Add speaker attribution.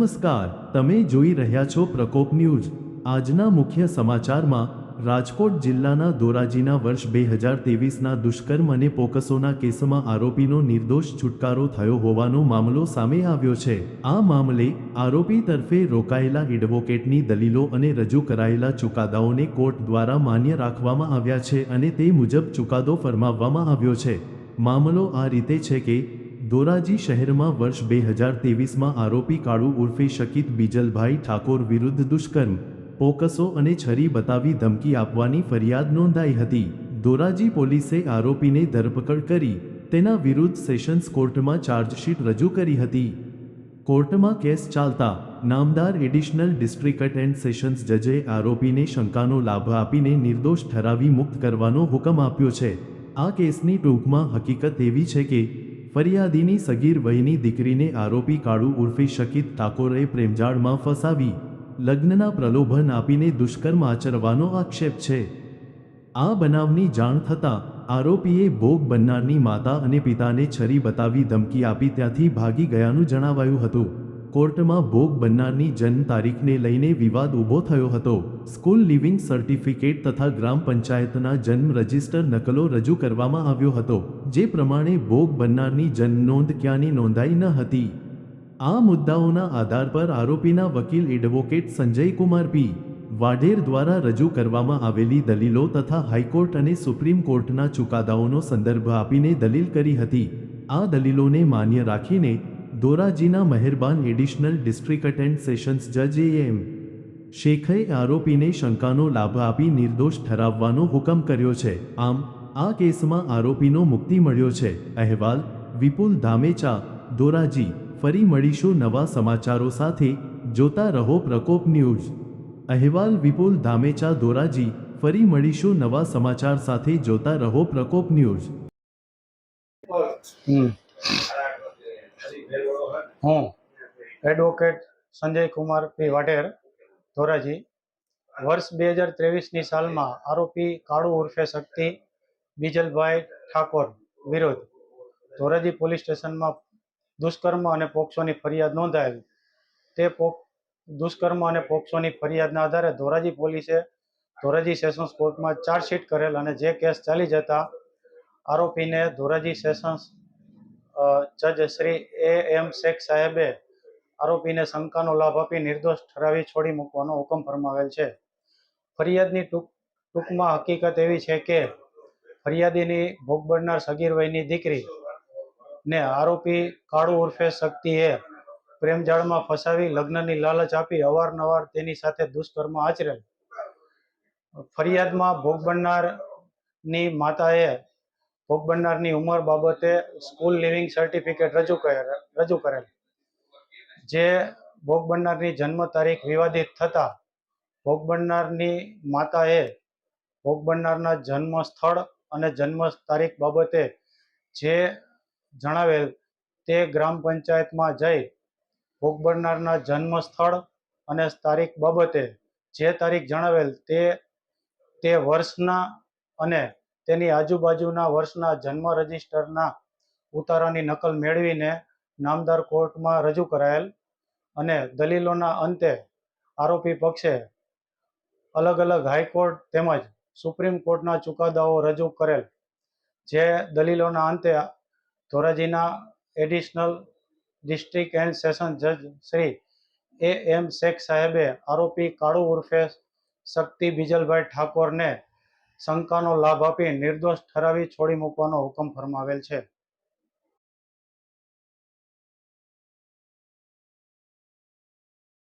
Speaker 1: નમસ્કાર, તમે જોઈ રહ્યા છો પ્રકોપ ન્યૂઝ. આજના મુખ્ય સમાચારમાં, રાજકોટ જિલ્લાના ધોરાજીના વર્ષ બે હજાર તેવીસના દુષ્કર્મ અને પોકસોના કેસમાં આરોપીનો નિર્દોષ છુટકારો થયો હોવાનો મામલો સામે આવ્યો છે. આ મામલે આરોપી તરફે રોકાયેલા એડવોકેટની દલીલો અને રજૂ કરાયેલા ચુકાદાઓને કોર્ટ દ્વારા માન્ય રાખવામાં આવ્યા છે અને તે મુજબ ચુકાદો ફરમાવવામાં આવ્યો છે. મામલો આ રીતે છે કે ધોરાજી શહેરમાં વર્ષ બે હજાર ત્રેવીસમાં આરોપી કાળુ ઉર્ફે શકીત બીજલભાઈ ઠાકોર વિરુદ્ધ દુષ્કર્મ, પોકસો અને છરી બતાવી ધમકી આપવાની ફરિયાદ નોંધાઈ હતી. ધોરાજી પોલીસે આરોપીને ધરપકડ કરી, તેના વિરુદ્ધ સેશન્સ કોર્ટમાં ચાર્જશીટ રજૂ કરી હતી. કોર્ટમાં કેસ ચાલતા નામદાર એડિશનલ ડિસ્ટ્રિક્ટ એન્ડ સેશન્સ જજે આરોપીને શંકાનો લાભ આપીને નિર્દોષ ઠરાવી મુક્ત કરવાનો હુકમ આપ્યો છે. આ કેસની ટૂંકમાં હકીકત એવી છે કે ફરિયાદીની સગીર વયની દીકરીને આરોપી કાળુ ઉર્ફે શકિત ઠાકોરે પ્રેમજાળમાં ફસાવી, લગ્નના પ્રલોભન આપીને દુષ્કર્મ આચરવાનો આક્ષેપ છે. આ બનાવની જાણ થતાં આરોપીએ ભોગ બનનારની માતા અને પિતાને છરી બતાવી ધમકી આપી ત્યાંથી ભાગી ગયાનું જણાવાયું હતું. કોર્ટમાં ભોગ બનનારની જન્મ તારીખને લઈને વિવાદ ઊભો થયો હતો. સ્કૂલ લિવિંગ સર્ટિફિકેટ તથા ગ્રામ પંચાયતના જન્મ રજિસ્ટર નકલો રજૂ કરવામાં આવ્યો હતો, જે પ્રમાણે ભોગ બનનારની જન્મ નોંધ ક્યાંની નોંધાઈ ન હતી. આ મુદ્દાઓના આધાર પર આરોપીના વકીલ એડવોકેટ સંજય કુમાર પી. વાઢેર દ્વારા રજૂ કરવામાં આવેલી દલીલો તથા હાઈકોર્ટ અને સુપ્રીમ કોર્ટના ચુકાદાઓનો સંદર્ભ આપીને દલીલ કરી હતી. આ દલીલોને માન્ય રાખીને ધોરાજીના મહેરબાન એડિશનલ ડિસ્ટ્રિક્ટ એન્ડ સેશન્સ જજ એમ શેખે આરોપીને શંકાનો લાભ આપી નિર્દોષ ઠરાવવાનો હુકમ કર્યો છે. આમ, આ કેસમાં આરોપીનો મુક્તિ મળ્યો છે. અહેવાલ, વિપુલ ધામેચા ધોરાજી ફરી મળીશું નવા સમાચારો સાથે. જોતા રહો પ્રકોપ ન્યૂઝ. અહેવાલ, વિપુલ ધામેચા ધોરાજી ફરી મળીશું નવા સમાચાર સાથે. જોતા રહો પ્રકોપ ન્યૂઝ.
Speaker 2: હું એડવોકેટ સંજય કુમાર પી. વાઢેર ધોરાજી. વર્ષ બે હજાર ત્રેવીસની સાલમાં આરોપી કાળુ ઉર્ફે શક્તિ બીજલભાઈ ઠાકોર વિરુદ્ધ ધોરાજી પોલીસ સ્ટેશનમાં દુષ્કર્મ અને પોક્સોની ફરિયાદ નોંધાયેલ. તે પોક, દુષ્કર્મ અને પોક્સોની ફરિયાદના આધારે ધોરાજી પોલીસે ધોરાજી સેશન્સ કોર્ટમાં ચાર્જશીટ કરેલ અને જે કેસ ચાલી જતા આરોપીને ધોરાજી સેશન્સ જજ શ્રી એ એમ શેખ સાહેબે આરોપીને શંકાનો લાભ આપી નિર્દોષ ઠરાવી છોડી મૂકવાનો હુકમ ફરમાવેલ છે. ફરિયાદની ટૂંક, ટૂંકમાં હકીકત એવી છે કે ફરિયાદીની ભોગ બનનાર સગીર વયની દીકરી ને આરોપી કાળુ ઉર્ફે શક્તિએ પ્રેમજાળમાં ફસાવી લગ્નની લાલચ આપી અવારનવાર તેની સાથે દુષ્કર્મ આચરેલ. ફરિયાદમાં ભોગ બનનારની માતાએ ભોગ બનનારની ઉંમર બાબતે સ્કૂલ લિવિંગ સર્ટિફિકેટ રજૂ કરેલ રજૂ કરેલ. જે ભોગ બનનારની જન્મ તારીખ વિવાદિત થતા ભોગ બનનારની માતાએ ભોગ બનનારના જન્મ સ્થળ અને જન્મ તારીખ બાબતે જે જણાવેલ તે ગ્રામ પંચાયતમાં જઈ ભોગ બનનારના જન્મ સ્થળ અને તારીખ બાબતે જે તારીખ જણાવેલ તે તે વર્ષના અને તેની આજુબાજુના વર્ષના જન્મ રજિસ્ટરના ઉતારાની નકલ મેળવીને નામદાર કોર્ટમાં રજૂ કરાયેલ અને દલીલોના અંતે આરોપી પક્ષે અલગ અલગ હાઈકોર્ટ તેમજ સુપ્રીમ કોર્ટના ચુકાદાઓ રજૂ કરેલ, જે દલીલોના અંતે ધોરાજીના એડિશનલ ડિસ્ટ્રિક્ટ એન્ડ સેશન જજ શ્રી એ એમ શેખ સાહેબે આરોપી કાળુ ઉર્ફે શક્તિ બીજલભાઈ ઠાકોરને શંકાનો લાભ આપી નિર્દોષ ઠરાવી છોડી મૂકવાનો હુકમ ફરમાવેલ છે.